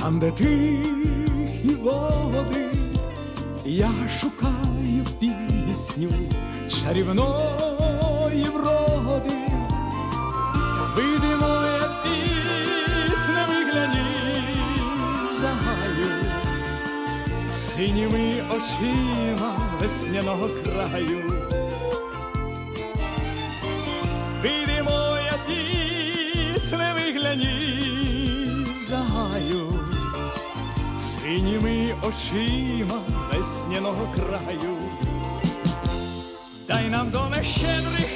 там, де тихі води, я шукаю пісню чарівної вроди. Вийди моя пісня, вигляні загаю, синіми очима весняного краю. Вийди моя пісня, вигляні загаю, синіми очима весняного краю. Дай нам до нещедрих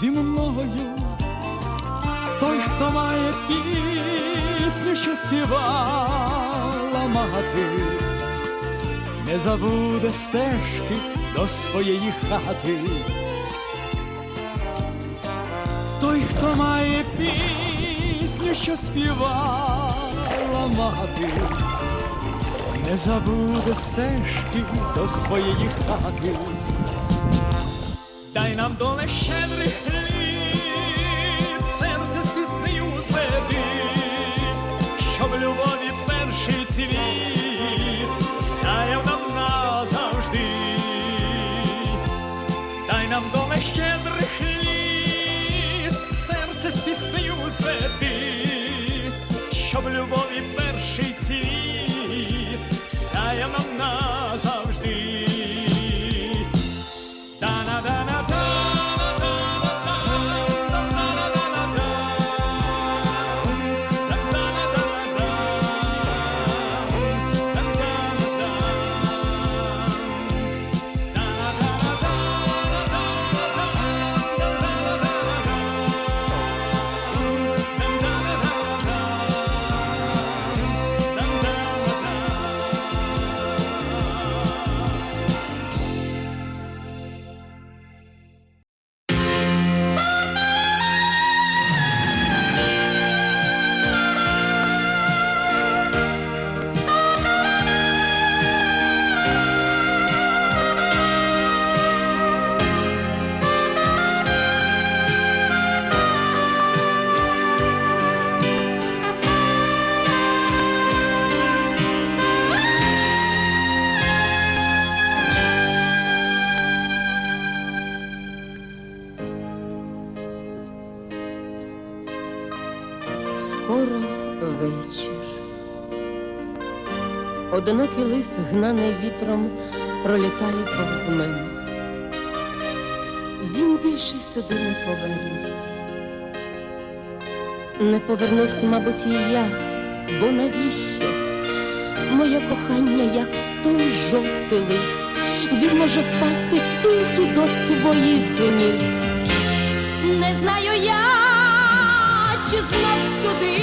зі мною. Той, хто має пісню, що співала мати, не забуде стежки до своєї хати. Той, хто має пісню, що співала мати, не забуде стежки до своєї хати. Дай нам доле щедрих літ, серце з піснею зведи, щоб любові перший цвіт сяяв нам назавжди. Дай нам доле щедрих літ, серце з піснею зведи, щоб любові перший цвіт сяяв нам назавжди. Одинокий лист, гнаний вітром, пролітає повз мене. Він більше сюди не повернеться. Не повернусь, мабуть, і я, бо навіщо? Моє кохання, як той жовтий лист, він може впасти тільки до твоїх ніг. Не знаю я, чи знов сюди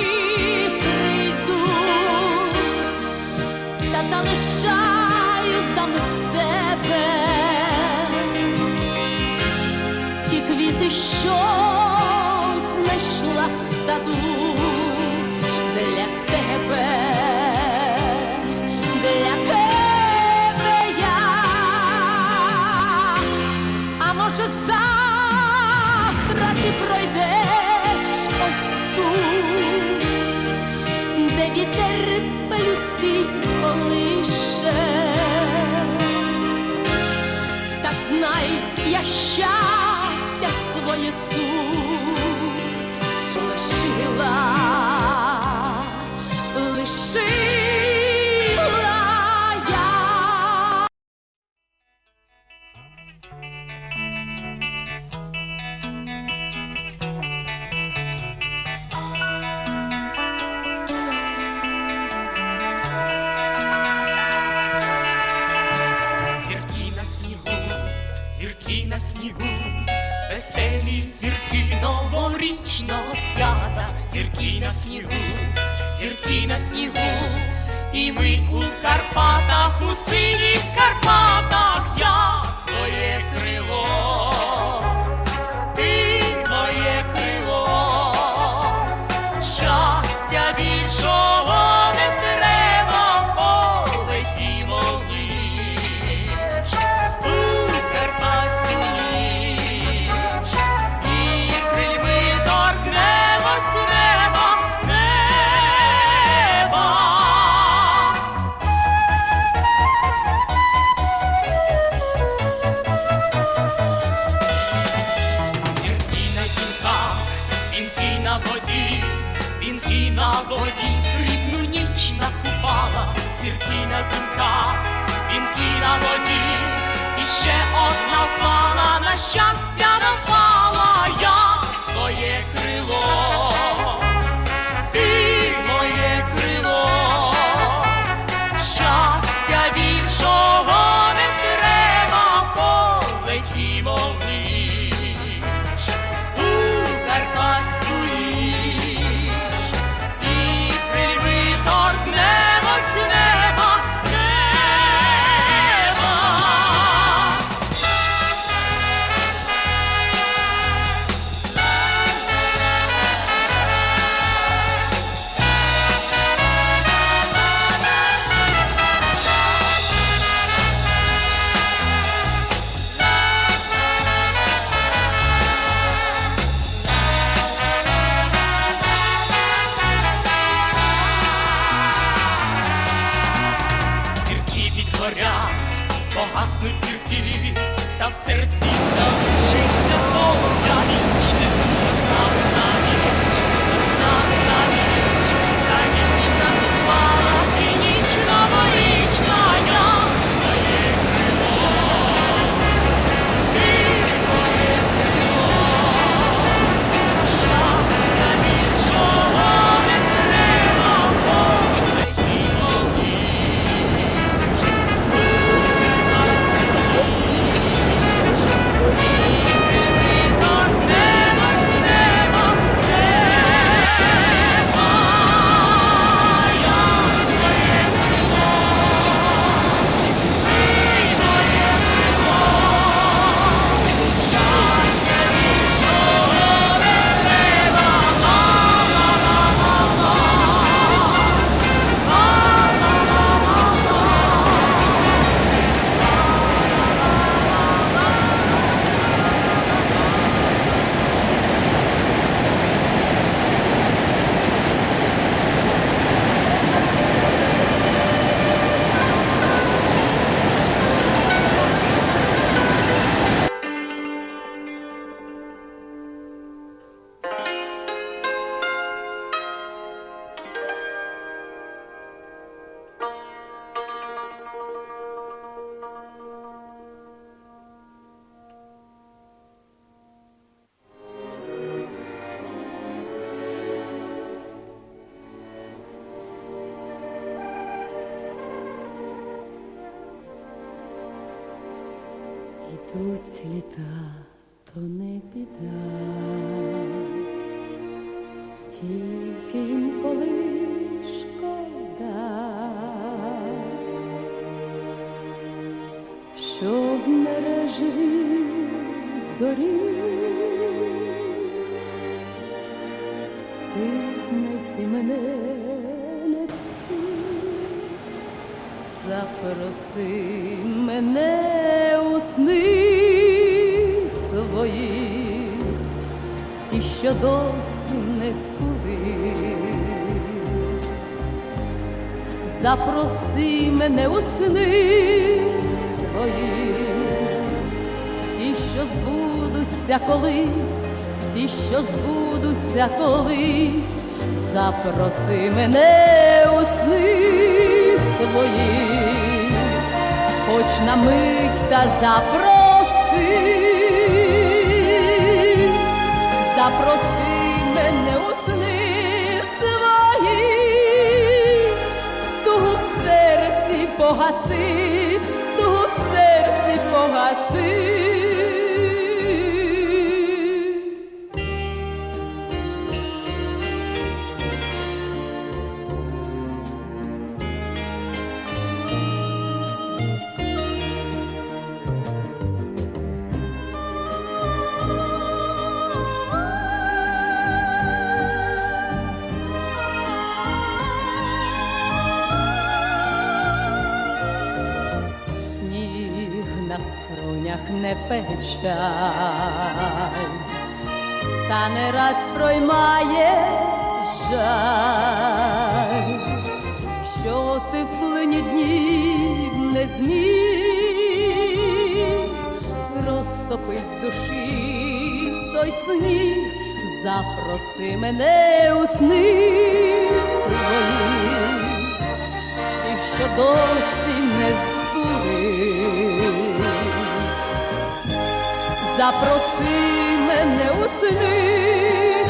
залишаю сам себе. Ті квіти, що знайшла в саду fought ще одна впала на щастя на впала. тільки інколи шкода, що в мережі доріг ти знайти мене не встиг, запроси мене у сни свої, ті, що досі. запроси мене у сни свої, ті, що збудуться колись, ті, що збудуться колись, запроси мене у сни свої, хоч на мить та запроси, запроси. Серці печаль, та не раз проймає жаль, що ти плині днів не зміг. Розтопить душі той сніг, запроси мене у сни свої ті, що досі не Запроси мене у сни.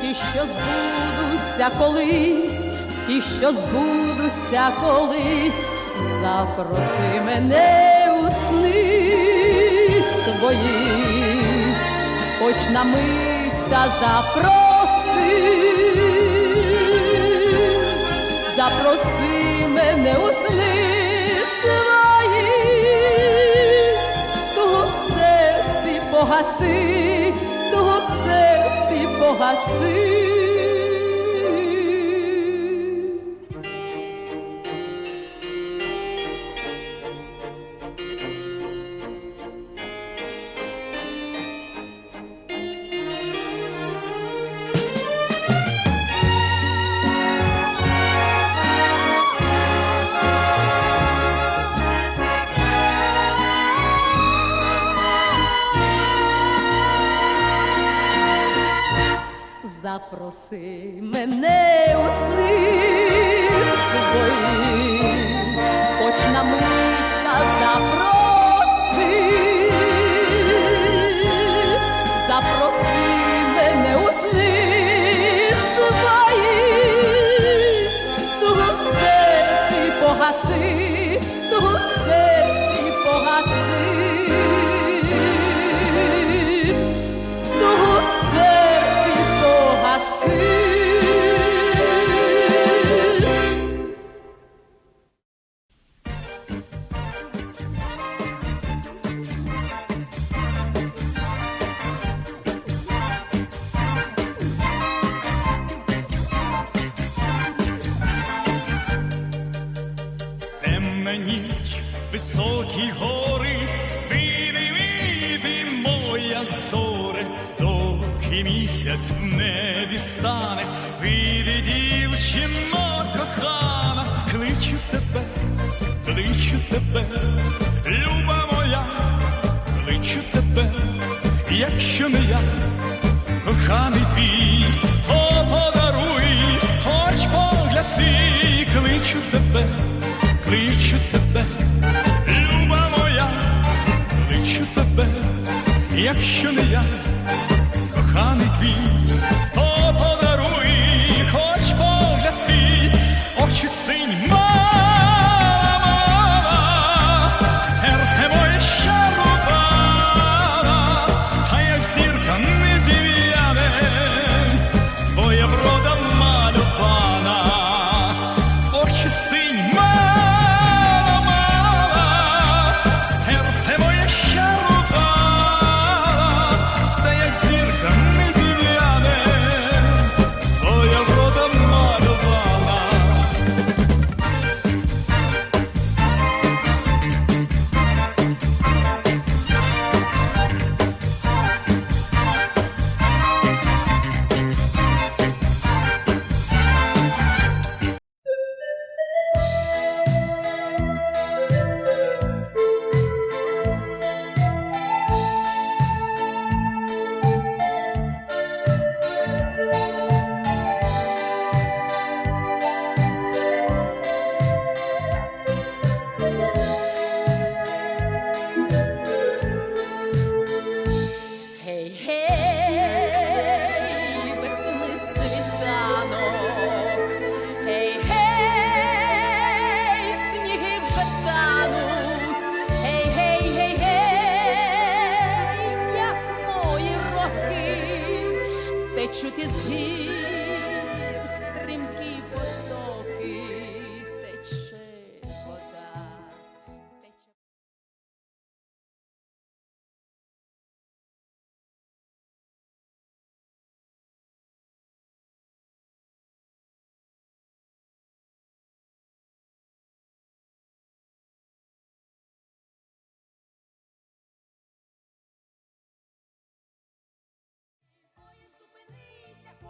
Ті, що збудуться колись, ті, що збудуться колись, запроси мене у сни свої, хоч на мить та запроси погаси, того в серці погаси. Високі гори, види, види, моя зоре, доки місяць в небі стане, види, дівчино кохана, кличу тебе, кличу тебе, люба моя, кличу тебе, якщо не я, коханий твій, то подаруй, хоч погляд свій, кличу тебе, кличу тебе, якщо не я, коханий твій,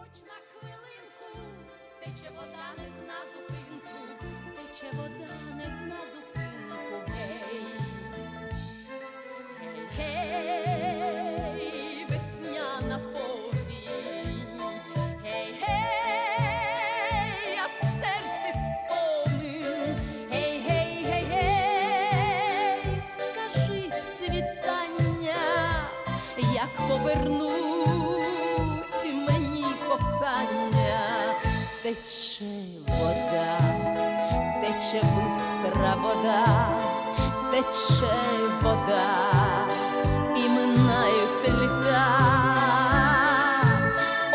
хоч на хвилинку, тече вода не зна зупинку, Тече вода тече вода, і минають літа.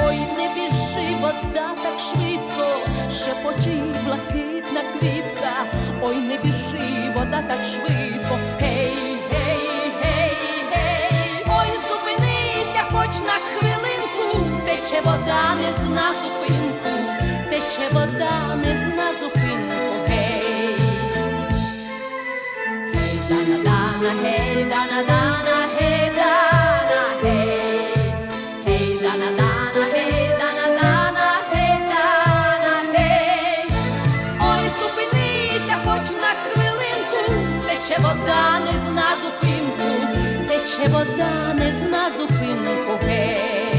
Ой, не біжи, вода так швидко, шепочи блакитна квітка. Ой, не біжи, вода так швидко. Гей, гей, гей, гей, ой, зупинися, хоч на хвилинку, тече вода не зна зупинку, тече вода не зна зупинку. Вода не зна зупинку, тече вода не зна зупинку, гей.